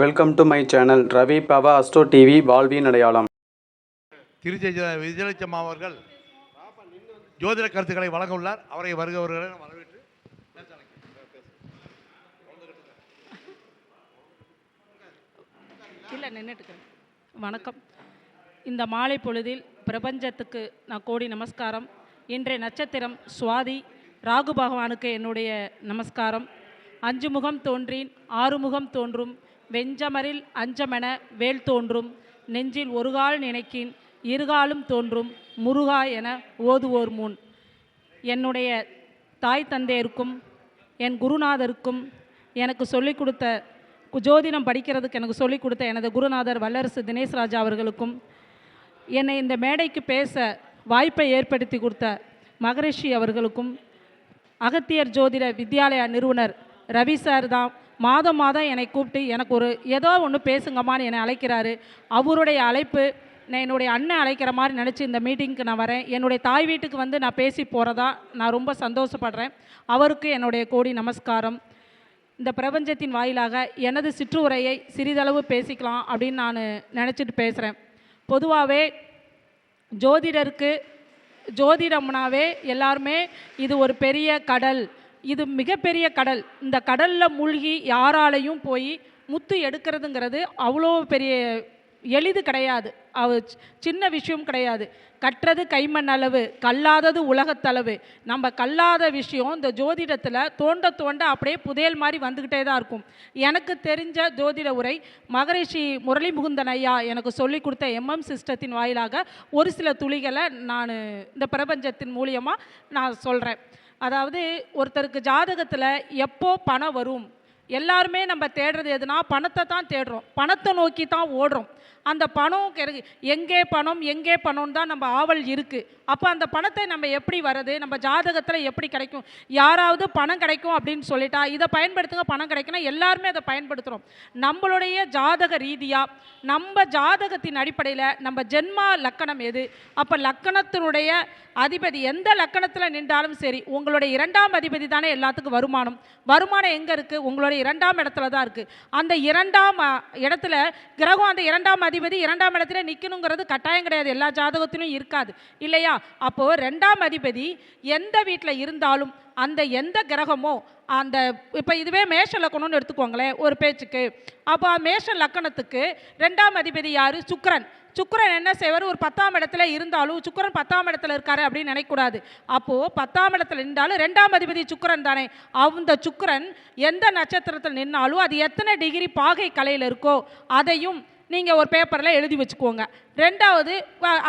Welcome to my channel Ravi Bava astro TV வாழ்வின் அடையாளம் திருச்சி விஜயலட்சுமி அவர்கள் ஜோதிட கருத்துக்களை வழங்க உள்ளார் அவரை வருக வருகிற வரவேற்று. இல்லை நின்றுட்டுக்கிறேன் வணக்கம். இந்த மாலை பொழுதில் பிரபஞ்சத்துக்கு நான் கோடி நமஸ்காரம். இன்றைய நட்சத்திரம் சுவாதி ராகு பகவானுக்கு என்னுடைய நமஸ்காரம். அஞ்சு முகம் தோன்றின் ஆறு முகம் தோன்றும் வெஞ்சமரில் அஞ்சமென வேல் தோன்றும். நெஞ்சில் ஒருகால் நினைக்கின் இருகாலும் தோன்றும். முருகா என ஓதுவோர் முன். என்னுடைய தாய் தந்தையருக்கும் என் குருநாதருக்கும் எனக்கு சொல்லிக் கொடுத்த கு- ஜோதிடம் படிக்கிறதுக்கு எனக்கு சொல்லிக் கொடுத்த எனது குருநாதர் வல்லரசு தினேஷ் ராஜா அவர்களுக்கும் என்னை இந்த மேடைக்கு பேச வாய்ப்பை ஏற்படுத்தி கொடுத்த மகரிஷி அவர்களுக்கும் அகத்தியர் ஜோதிட வித்யாலயா நிறுவனர் ரவி சார் தான் மாதம் மாதம் என்னை கூப்பிட்டு எனக்கு ஒரு ஏதோ ஒன்று பேசுங்கம்மான்னு என்னை அழைக்கிறாரு. அவருடைய அழைப்பு நான் என்னுடைய அண்ணன் அழைக்கிற மாதிரி நினச்சி இந்த மீட்டிங்க்கு நான் வரேன். என்னுடைய தாய் வீட்டுக்கு வந்து நான் பேசி போகிறதா நான் ரொம்ப சந்தோஷப்படுறேன். அவருக்கு என்னுடைய கோடி நமஸ்காரம். இந்த பிரபஞ்சத்தின் வாயிலாக எனது சிற்றுரையை சிறிதளவு பேசிக்கலாம் அப்படின்னு நான் நினச்சிட்டு பேசுகிறேன் பொதுவாகவே ஜோதிடருக்கு ஜோதிடம்னாவே எல்லாருமே இது ஒரு பெரிய கடல். இது மிகப்பெரிய கடல். இந்த கடலில் மூழ்கி யாராலையும் போய் முத்து எடுக்கிறதுங்கிறது அவ்வளோ பெரிய எளிது கிடையாது. அவ சி- சின்ன விஷயம் கிடையாது. கற்றது கைமண் அளவு கல்லாதது உலகத்தளவு. நம்ம கல்லாத விஷயம் இந்த ஜோதிடத்தில் தோண்ட தோண்ட அப்படியே புதையல் மாதிரி வந்துக்கிட்டே தான் இருக்கும். எனக்கு தெரிஞ்ச ஜோதிட உரை மகரிஷி முரளி முகுந்தன் ஐயா எனக்கு சொல்லி கொடுத்த எம்எம் சிஸ்டத்தின் வாயிலாக ஒரு சில துளிகளை நான் இந்த பிரபஞ்சத்தின் மூலியமாக நான் சொல்கிறேன் அதாவது ஒருத்தருக்கு ஜாதகத்தில் எப்போ பணம் வரும் எல்லாருமே நம்ம தேடுறது எதுனா பணத்தை தான் தேடுறோம். பணத்தை நோக்கி தான் ஓடுறோம். அந்த பணம் எங்கே பணம் எங்கே பணம் தான் நம்ம ஆவல் இருக்குது அப்போ அந்த பணத்தை நம்ம எப்படி வர்றது நம்ம ஜாதகத்தில் எப்படி கிடைக்கும் யாராவது பணம் கிடைக்கும் அப்படின்னு சொல்லிட்டா இதை பயன்படுத்துங்க பணம் கிடைக்குன்னா எல்லாருமே அதை பயன்படுத்துகிறோம் நம்மளுடைய ஜாதக ரீதியாக நம்ம ஜாதகத்தின் அடிப்படையில் நம்ம ஜென்மா லக்கணம் எது அப்போ லக்கணத்தினுடைய அதிபதி எந்த லக்கணத்தில் நின்றாலும் சரி உங்களுடைய இரண்டாம் அதிபதி தானே எல்லாத்துக்கும் வருமானம். வருமானம் எங்கே இருக்குது உங்களுடைய இரண்டாம் இடத்துல தான் இருக்குது அந்த இரண்டாம் இடத்துல கிரகம் அந்த இரண்டாம் அதிபதி இரண்டாம் இடத்துல நிற்கணுங்கிறது கட்டாயம் கிடையாது. எல்லா ஜாதகத்திலும் இருக்காது. இல்லையா? அப்போது ரெண்டாம் அதிபதி எந்த வீட்டில் இருந்தாலும் அந்த எந்த கிரகமோ அந்த இப்போ இதுவே மேஷ லக்கணம்னு எடுத்துக்கோங்களேன் ஒரு பேச்சுக்கு. அப்போ மேஷ லக்கணத்துக்கு ரெண்டாம் அதிபதி யார்? சுக்கரன். சுக்கரன் என்ன செய்வார்? ஒரு பத்தாம் இடத்துல இருந்தாலும் சுக்கிரன் பத்தாம் இடத்துல இருக்காரு அப்படின்னு நினைக்கக்கூடாது. அப்போது பத்தாம் இடத்துல நின்றாலும் ரெண்டாம் அதிபதி சுக்கரன் தானே. அந்த சுக்கரன் எந்த நட்சத்திரத்தில் நின்னாலும் அது எத்தனை டிகிரி பாகை கலையில் இருக்கோ அதையும் நீங்கள் ஒரு பேப்பரில் எழுதி வச்சுக்கோங்க. ரெண்டாவது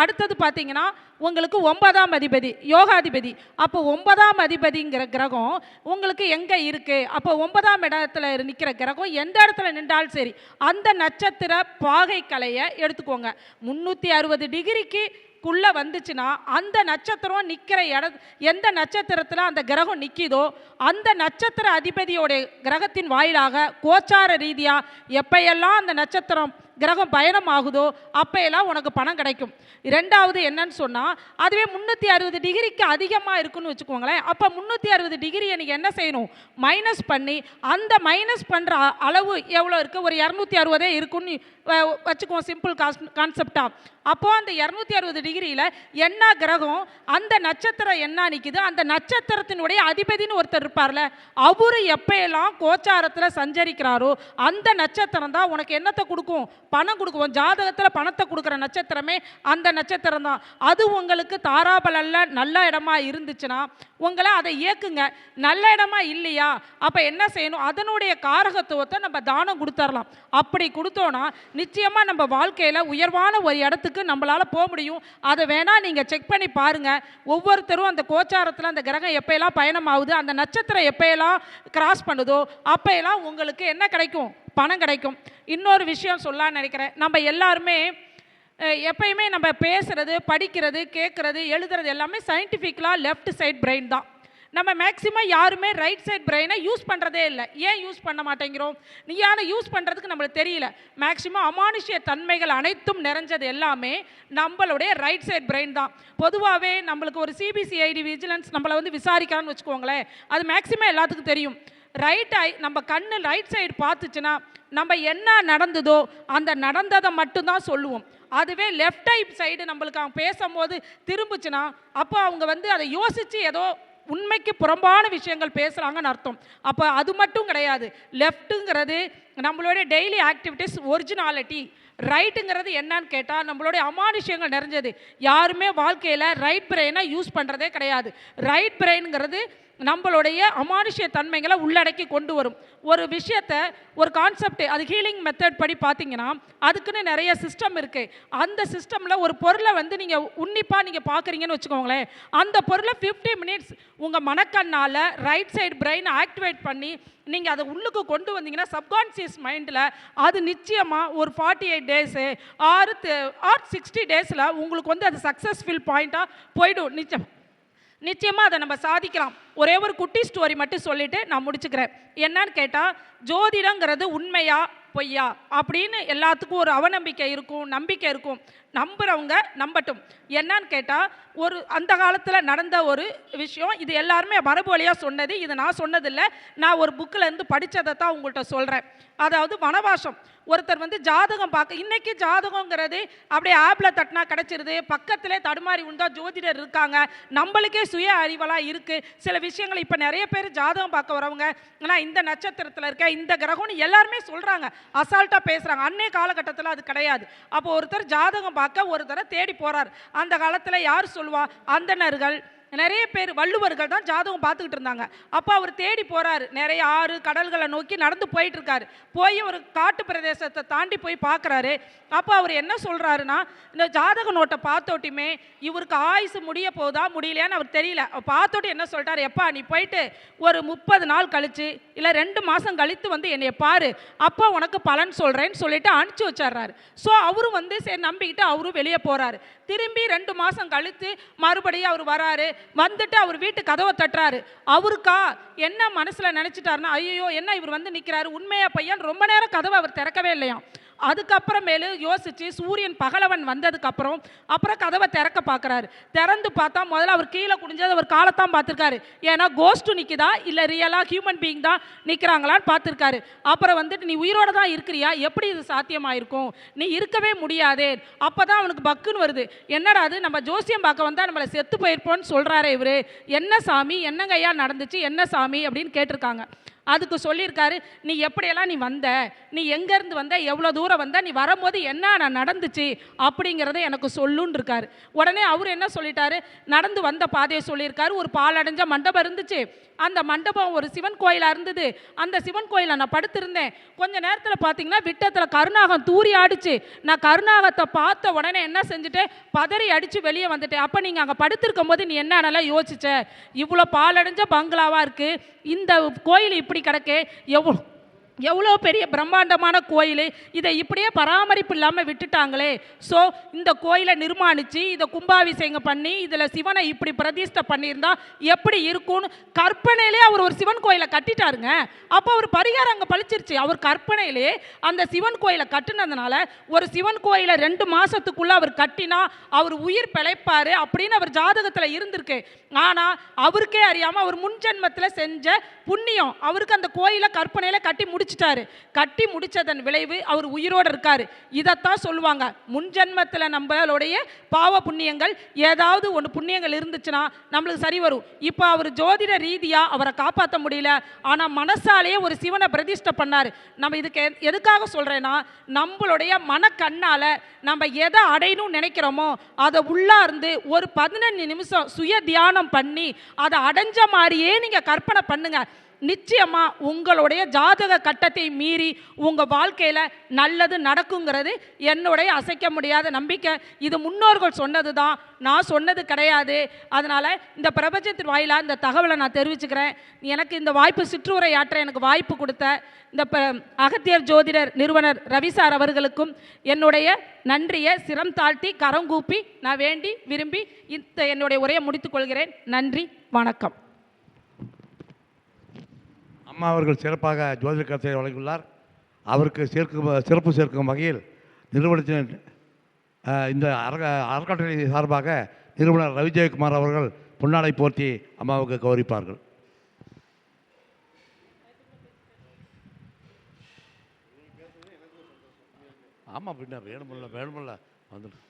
அடுத்தது பார்த்தீங்கன்னா உங்களுக்கு ஒன்பதாம் அதிபதி யோகாதிபதி. அப்போ ஒன்பதாம் அதிபதிங்கிற கிரகம் உங்களுக்கு எங்கே இருக்குது அப்போ ஒன்பதாம் இடத்துல நிற்கிற கிரகம் எந்த இடத்துல நின்றாலும் சரி அந்த நட்சத்திர பாகை கலையை எடுத்துக்கோங்க. முந்நூற்றி அறுபது டிகிரிக்கு குள்ளே வந்துச்சுன்னா அந்த நட்சத்திரம் நிற்கிற இட எந்த நட்சத்திரத்தில் அந்த கிரகம் நிற்கிதோ அந்த நட்சத்திர அதிபதியோடைய கிரகத்தின் வாயிலாக கோச்சார ரீதியாக எப்பையெல்லாம் அந்த நட்சத்திரம் கிரகம் பயணம் ஆகுதோ அப்பையெல்லாம் உனக்கு பணம் கிடைக்கும். ரெண்டாவது என்னன்னு சொன்னால் அதுவே முந்நூற்றி அறுபது டிகிரிக்கு அதிகமாக இருக்குன்னு வச்சுக்கோங்களேன். அப்போ முந்நூற்றி அறுபது டிகிரியை நீங்கள் என்ன செய்யணும்? மைனஸ் பண்ணி அந்த மைனஸ் பண்ணுற அளவு எவ்வளோ இருக்குது ஒரு இரநூத்தி அறுபதே இருக்குன்னு வ- வச்சுக்குவோம் சிம்பிள் காஸ் கான்செப்டாக அப்போது அந்த இரநூத்தி அறுபது டிகிரியில் என்ன கிரகம் அந்த நட்சத்திரம் என்ன நிற்கிது அந்த நட்சத்திரத்தினுடைய அதிபதின்னு ஒருத்தர் இருப்பார்ல அவரு எப்போயெல்லாம் கோச்சாரத்தில் சஞ்சரிக்கிறாரோ அந்த நட்சத்திரம் தான் உனக்கு என்னத்தை கொடுக்கும்? பணம் கொடுக்கும் ஜாதகத்தில் பணத்தை கொடுக்குற நட்சத்திரமே அந்த நட்சத்திரம் தான் அது உங்களுக்கு தாராபலல்ல நல்ல இடமா இருந்துச்சுன்னா உங்களை அதை இயக்குங்க. நல்ல இடமா இல்லையா? அப்போ என்ன செய்யணும்? அதனுடைய காரகத்துவத்தை நம்ம தானம் கொடுத்துர்லாம். அப்படி கொடுத்தோன்னா நிச்சயமாக நம்ம வாழ்க்கையில் உயர்வான ஒரு இடத்துக்கு நம்மளால் போக முடியும். அதை வேணால் நீங்கள் செக் பண்ணி பாருங்கள் ஒவ்வொருத்தரும் அந்த கோச்சாரத்தில் அந்த கிரகம் எப்போயெல்லாம் பயணம் ஆகுது அந்த நட்சத்திரம் எப்போயெல்லாம் கிராஸ் பண்ணுதோ அப்போயெல்லாம் உங்களுக்கு என்ன கிடைக்கும்? பணம் கிடைக்கும். இன்னொரு விஷயம் சொல்லலாம்னு நினைக்கிறேன். நம்ம எல்லாருமே எப்பயுமே நம்ம பேசுகிறது படிக்கிறது கேட்குறது எழுதுறது எல்லாமே சயின்டிஃபிக்கலாக லெஃப்ட் சைட் பிரெயின் தான். நம்ம மேக்ஸிமம் யாருமே ரைட் சைட் பிரெயினை யூஸ் பண்ணுறதே இல்லை. ஏன் யூஸ் பண்ண மாட்டேங்கிறோம்? நீயான யூஸ் பண்ணுறதுக்கு நம்மளுக்கு தெரியல. மேக்ஸிமம் அமானுஷ்ய தன்மைகள் அனைத்தும் நிறைஞ்சது எல்லாமே நம்மளுடைய ரைட் சைட் பிரெயின் தான். பொதுவாகவே நம்மளுக்கு ஒரு சிபிசிஐடி விஜிலன்ஸ் நம்மளை வந்து விசாரிக்கிறான்னு வச்சுக்கோங்களேன். அது மேக்ஸிமம் எல்லாத்துக்கும் தெரியும். ரைட் ஐ நம்ம கண்ணு ரைட் சைடு பார்த்துச்சுன்னா நம்ம என்ன நடந்ததோ அந்த நடந்ததை மட்டும்தான் சொல்லுவோம். அதுவே லெஃப்ட் ஐ சைடு நம்மளுக்கு அவன் பேசும்போது திரும்புச்சுன்னா அப்போ அவங்க வந்து அதை யோசித்து ஏதோ உண்மைக்கு புறம்பான விஷயங்கள் பேசுகிறாங்கன்னு அர்த்தம். அப்போ அது மட்டும் கிடையாது. லெஃப்ட்டுங்கிறது நம்மளுடைய டெய்லி ஆக்டிவிட்டீஸ் ஒரிஜினாலிட்டி ரைட்டுங்கிறது என்னன்னு கேட்டால் நம்மளுடைய அமானுஷ்யங்கள் நிறைஞ்சது. யாருமே வாழ்க்கையில் ரைட் பிரெயினாக யூஸ் பண்ணுறதே கிடையாது. ரைட் பிரெயினுங்கிறது நம்மளுடைய அமானுஷ்ய தன்மைகளை உள்ளடக்கி கொண்டு வரும். ஒரு விஷயத்த ஒரு கான்செப்ட் அது ஹீலிங் மெத்தட் படி பார்த்தீங்கன்னா அதுக்குன்னு நிறைய சிஸ்டம் இருக்குது அந்த சிஸ்டமில் ஒரு பொருளை வந்து நீங்கள் உன்னிப்பாக நீங்கள் பார்க்குறீங்கன்னு வச்சுக்கோங்களேன். அந்த பொருளை ஃபிஃப்டி மினிட்ஸ் உங்கள் மனக்கண்ணால் ரைட் சைடு பிரெயினை ஆக்டிவேட் பண்ணி நீங்கள் அதை உள்ளுக்கு கொண்டு வந்தீங்கன்னா சப்கான்சியஸ் மைண்டில் அது நிச்சயமாக ஒரு ஃபார்ட்டி எயிட் டேஸு ஆறு ஆர் சிக்ஸ்டி டேஸில் உங்களுக்கு வந்து அது சக்ஸஸ்ஃபுல் பாயிண்ட்டாக போயிடும். நிச்சயம் நிச்சயமாக அதை நம்ம சாதிக்கலாம். ஒரே ஒரு குட்டி ஸ்டோரி மட்டும் சொல்லிவிட்டு நான் முடிச்சுக்கிறேன். என்னன்னு கேட்டால் ஜோதிடங்கிறது உண்மையாக பொய்யா? அப்படின்னு எல்லாத்துக்கும் ஒரு அவநம்பிக்கை இருக்கும் நம்பிக்கை இருக்கும். நம்புறவங்க நம்பட்டும். என்னன்னு கேட்டால் ஒரு அந்த காலத்தில் நடந்த ஒரு விஷயம் இது எல்லாருமே மரபு வழியாக சொன்னது இது நான் சொன்னதில்லை. நான் ஒரு புக்கில் இருந்து படித்ததை தான் உங்கள்கிட்ட சொல்கிறேன் அதாவது வனவாசம். ஒருத்தர் வந்து ஜாதகம் பார்க்க இன்னைக்கு ஜாதகங்கிறது அப்படியே ஆப்பில் தட்டினா கிடச்சிருது பக்கத்திலே தடுமாறி உண்டா ஜோதிடர் இருக்காங்க நம்மளுக்கே சுய அறிவலாக இருக்குது சில விஷயங்கள் இப்போ நிறைய பேர் ஜாதகம் பார்க்க வரவங்க ஆனால் இந்த நட்சத்திரத்தில் இருக்க இந்த கிரகம்னு எல்லாருமே சொல்கிறாங்க அசால்ட்டாக பேசுகிறாங்க அன்னைய காலகட்டத்தில் அது கிடையாது. அப்போ ஒருத்தர் ஜாதகம் பார்க்க ஒருத்தரை தேடி போகிறார் அந்த காலத்தில் யார் சொல்லுவா? அந்தணர்கள். நிறைய பேர் வள்ளுவர்கள் தான் ஜாதகம் பார்த்துக்கிட்டு இருந்தாங்க. அப்போ அவர் தேடி போகிறாரு நிறைய ஆறு கடல்களை நோக்கி நடந்து போயிட்டுருக்காரு. போய் ஒரு காட்டு பிரதேசத்தை தாண்டி போய் பார்க்குறாரு. அப்போ அவர் என்ன சொல்கிறாருன்னா இந்த ஜாதக நோட்டை பார்த்தோட்டியுமே இவருக்கு ஆயுசு முடிய போதா முடியலையான்னு அவர் தெரியல. பார்த்தோட்டி என்ன சொல்லிட்டாரு எப்பா நீ போயிட்டு ஒரு முப்பது நாள் கழித்து இல்லை ரெண்டு மாதம் கழித்து வந்து என்னை பாரு. அப்போ உனக்கு பலன் சொல்கிறேன்னு சொல்லிட்டு அனுப்பிச்சி வச்சிடுறாரு. ஸோ அவரும் வந்து சரி நம்பிக்கிட்டு அவரும் வெளியே போகிறாரு திரும்பி ரெண்டு மாதம் கழித்து மறுபடியும் அவர் வராரு. வந்துட்டு அவர் வீட்டு கதவை தட்டுறாரு. அவருக்கா என்ன மனசில் நினச்சிட்டாருன்னா ஐயோ என்ன இவர் வந்து நிற்கிறாரு உண்மையா பையன்? ரொம்ப நேரம் கதவை அவர் திறக்கவே இல்லையாம். அதுக்கப்புறமேலு யோசிச்சு சூரியன் பகலவன் வந்ததுக்கப்புறம் அப்புறம் கதவை திறக்க பார்க்குறாரு. திறந்து பார்த்தா முதல்ல அவர் கீழே குடிஞ்சது அவர் காலத்தான் பார்த்துருக்காரு. ஏன்னா கோஸ்ட்டு நிற்குதா இல்லை ரியலாக ஹியூமன் பீயிங் தான் நிற்கிறாங்களான்னு பார்த்துருக்காரு. அப்புறம் வந்துட்டு நீ உயிரோட தான் இருக்கிறியா? எப்படி இது சாத்தியமாயிருக்கும்? நீ இருக்கவே முடியாதே. அப்போ தான் அவனுக்கு பக்குன்னு வருது. என்னடா அது? நம்ம ஜோசியம் பார்க்க வந்தால் நம்மளை செத்து போயிருப்போம்னு சொல்கிறாரே இவர். என்ன சாமி? என்னங்கய்யா நடந்துச்சு? என்ன சாமி? அப்படின்னு கேட்டிருக்காங்க. அதுக்கு சொல்லியிருக்காரு நீ எப்படியெல்லாம் நீ வந்த? நீ எங்கேருந்து வந்த? எவ்வளோ தூரம் வந்த? நீ வரும்போது என்ன நான் நடந்துச்சு? அப்படிங்கிறத எனக்கு சொல்லுன்னு இருக்காரு உடனே அவர் என்ன சொல்லிட்டாரு? நடந்து வந்த பாதையை சொல்லியிருக்காரு. ஒரு பாலடைஞ்ச மண்டபம் இருந்துச்சு. அந்த மண்டபம் ஒரு சிவன் கோயிலாக இருந்தது. அந்த சிவன் கோயிலில் நான் படுத்திருந்தேன். கொஞ்ச நேரத்தில் பார்த்தீங்கன்னா விட்டத்தில் கருணாகம் தூரி ஆடிச்சு. நான் கருணாகத்தை பார்த்த உடனே என்ன செஞ்சுட்டேன்? பதறி அடித்து வெளியே வந்துட்டேன். அப்போ நீங்கள் அங்கே படுத்திருக்கும் போது நீ என்னென்னலாம் யோசிச்ச? இவ்வளோ பாலடைஞ்ச பங்களாவாக இருக்குது இந்த கோயில் இப்படி எப்படி கிடக்கு எவ்வளோ எவ்வளோ பெரிய பிரம்மாண்டமான கோயில்? இதை இப்படியே பராமரிப்பு இல்லாமல் விட்டுட்டாங்களே. ஸோ இந்த கோயிலை நிர்மாணித்து இதை கும்பாபிஷேகம் பண்ணி இதில் சிவனை இப்படி பிரதிஷ்டை பண்ணியிருந்தா எப்படி இருக்கும்னு கற்பனையிலே அவர் ஒரு சிவன் கோயிலை கட்டிட்டாருங்க. அப்போ அவர் பரிகாரம் அங்கே பழிச்சிருச்சு. அவர் கற்பனையிலே அந்த சிவன் கோயிலை கட்டினதுனால ஒரு சிவன் கோயிலை ரெண்டு மாதத்துக்குள்ளே அவர் கட்டினா அவர் உயிர் பிழைப்பார் அப்படின்னு அவர் ஜாதகத்தில் இருந்திருக்கு. ஆனால் அவருக்கே அறியாமல் அவர் முன் ஜென்மத்தில் செஞ்ச புண்ணியம் அவருக்கு அந்த கோயிலை கற்பனையில் கட்டி முடிச்சிட்டாரு கட்டி முடிச்சதன் விளைவு அவர் உயிரோடு இருக்கார். இதைத்தான் சொல்லுவாங்க. முன்ஜென்மத்தில் நம்மளுடைய பாவ புண்ணியங்கள் ஏதாவது ஒன்று புண்ணியங்கள் இருந்துச்சுன்னா நம்மளுக்கு சரி வரும். இப்போ அவர் ஜோதிட ரீதியாக அவரை காப்பாற்ற முடியல. ஆனால் மனசாலேயே ஒரு சிவனை பிரதிஷ்டை பண்ணார். நம்ம இதுக்கு எதுக்காக சொல்கிறேன்னா நம்மளுடைய மனக்கண்ணால் நம்ம எதை அடையணும்னு நினைக்கிறோமோ அதை உள்ளார்ந்து ஒரு பதினஞ்சு நிமிஷம் சுய தியானம் பண்ணி அதை அடைஞ்ச மாதிரியே நீங்கள் கற்பனை பண்ணுங்க. நிச்சயமா உங்களுடைய ஜாதக கட்டத்தை மீறி உங்க வாழ்க்கையில நல்லது நடக்குங்கிறது என்னுடைய அசைக்க முடியாத நம்பிக்கை. இது முன்னோர்கள் சொன்னது தான் நான் சொன்னது கிடையாது. அதனால இந்த பிரபஞ்சத்தின் வாயிலாக இந்த தகவலை நான் தெரிவிச்சுக்கிறேன். எனக்கு இந்த வாய்ப்பு சிற்றுரை ஆற்ற எனக்கு வாய்ப்பு கொடுத்த இந்த ப அகத்தியர் ஜோதிடர் நிறுவனர் ரவிசார் அவர்களுக்கும் என்னுடைய நன்றியை சிரம் தாழ்த்தி கரங்கூப்பி நான் வேண்டி விரும்பி இந்த என்னுடைய உரையை முடித்துக்கொள்கிறேன் நன்றி வணக்கம். அம்மா அவர்கள் சிறப்பாக ஜோதிட கருத்தை வழங்கியுள்ளார். அவருக்கு சேர்க்கும் சிறப்பு சேர்க்கும் வகையில் நிறுவனத்தின் இந்த அறக்க அறக்கட்டளை சார்பாக நிறுவனர் ரவி ஜெயக்குமார் அவர்கள் பொன்னாடை போர்த்தி அம்மாவுக்கு கௌரவிப்பார்கள். ஆமாம் பின்ன வேணுமில்ல வேணுமில்ல வந்துடும்